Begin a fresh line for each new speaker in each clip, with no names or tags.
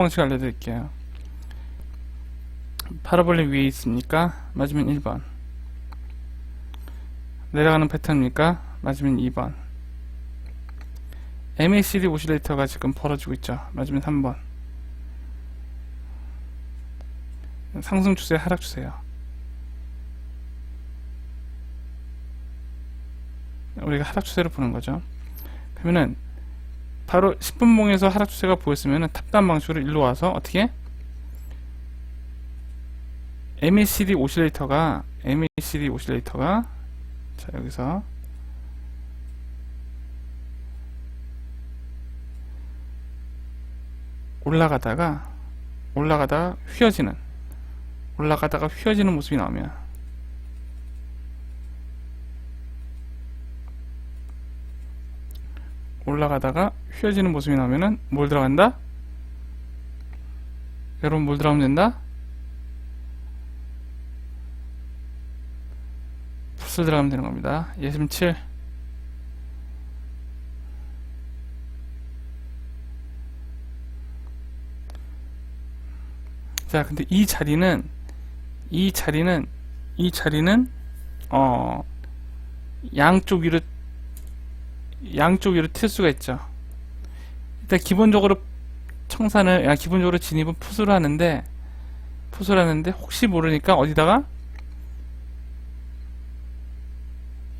방식 알려드릴게요. 파라볼릭 위에 있습니까? 맞으면 1번. 내려가는 패턴입니까? 맞으면 2번. MACD 오실레이터가 지금 벌어지고 있죠. 맞으면 3번. 상승 추세, 하락 추세요. 우리가 하락 추세를 보는 거죠. 그러면은 바로 10분봉에서 하락 추세가 보였으면은 탑다운 방식으로 일로 와서 어떻게? MACD 오실레이터가 MACD 오실레이터가 자 여기서. 올라가다가 올라가다가 휘어지는 올라가다가 휘어지는 모습이 나오면 올라가다가 휘어지는 모습이 나오면은 뭘 들어간다? 여러분 뭘 들어가면 된다? 풋을 들어가면 되는 겁니다. 예심 7 자, 근데 이 자리는 이 자리는 이 자리는 어 양쪽 위로 양쪽 위로 틀 수가 있죠. 일단 기본적으로 청산을 아, 기본적으로 진입은 풋으로 하는데 풋으로 하는데 혹시 모르니까 어디다가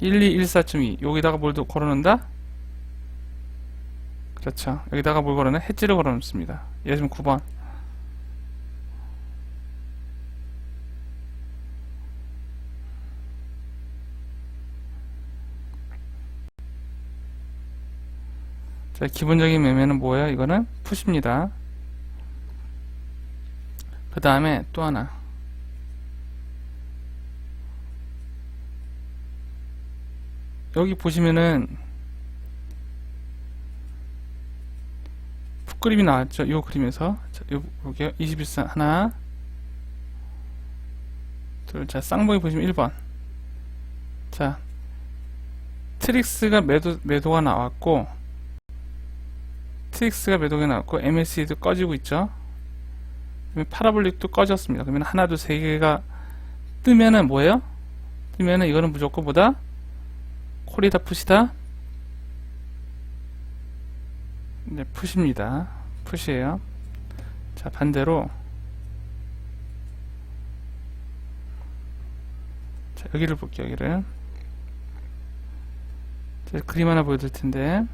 1214.2 여기다가 뭘더 걸어놓는다? 그렇죠. 여기다가 뭘 걸어놓나? 해지를 걸어놓습니다. 예를 들면 9번. 자, 기본적인 매매는 뭐예요? 이거는 풋입니다. 그 다음에 또 하나. 여기 보시면은 풋 그림이 나왔죠? 이 그림에서. 자, 요, 볼게요. 21선 하나. 둘, 자, 쌍봉이 보시면 1번. 자, 트릭스가 매도, 매도가 나왔고, 트릭스가 매도가 나왔고 MAC도 꺼지고 있죠. 파라볼릭도 꺼졌습니다. 그러면 하나, 둘, 세 개가 뜨면은 뭐예요? 뜨면은 이거는 무조건 보다 콜이다 푸시다. 네, 푸시입니다. 푸시예요. 자 반대로 자 여기를 볼게요. 여기를 자, 그림 하나 보여드릴 텐데.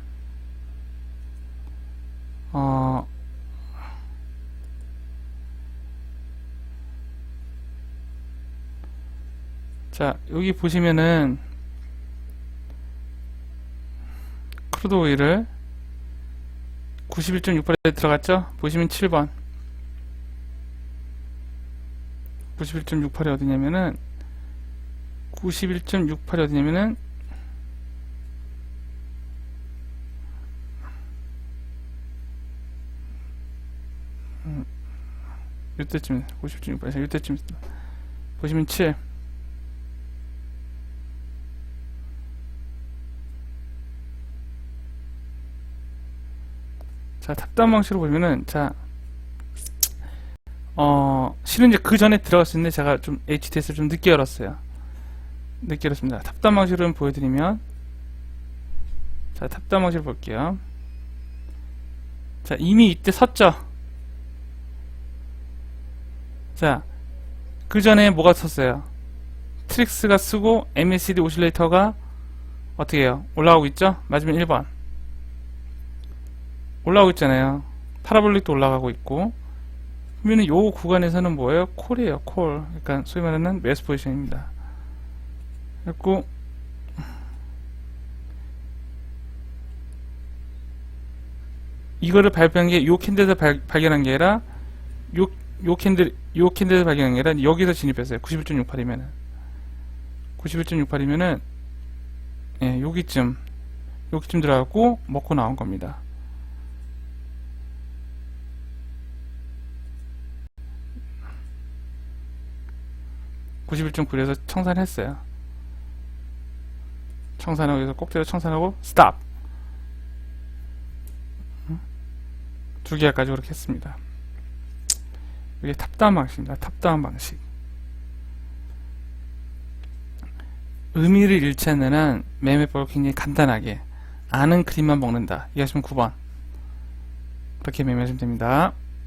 자, 여기 보시면은, 크루드 오일을 91.68에 들어갔죠? 보시면 7번. 91.68이 어디냐면은, 91.68이 어디냐면은, 이때쯤 50중 이때쯤 보시면 7 자, 탑다운 방식으로 보면은, 자, 어, 실은 이제 그 전에 들어갔었는데, 제가 좀 HTS를 좀 늦게 열었어요. 늦게 열었습니다. 탑다운 방식으로 보여드리면, 자, 탑다운 방식으로 볼게요. 자, 이미 이때 섰죠? 자, 그 전에 뭐가 섰어요? 트릭스가 쓰고 MACD 오실레이터가 어떻게 해요? 올라가고 있죠? 맞으면 1번. 올라가고 있잖아요. 파라볼릭도 올라가고 있고. 그러면 요 구간에서는 뭐예요? 콜이에요, 콜. 그러니까 소위 말하는 매스 포지션입니다. 그리고 이거를 발표한 게 요 캔들에서 발, 발견한 게 아니라 요, 요 캔들 요 캔들에서 발견한 게 아니라 여기서 진입했어요. 91.68이면은 91.68이면은 예, 여기쯤 여기쯤 들어가고 먹고 나온 겁니다. (91.9에서) 청산했어요 청산하고 여기서 꼭대로 청산하고 스탑 두 개까지 그렇게 했습니다 이게 탑다운 방식입니다. 탑다운 방식. 의미를 잃지 않는 한 매매법을 굉장히 간단하게 아는 그림만 먹는다. 이해하시면 9번. 그렇게 매매하시면 됩니다.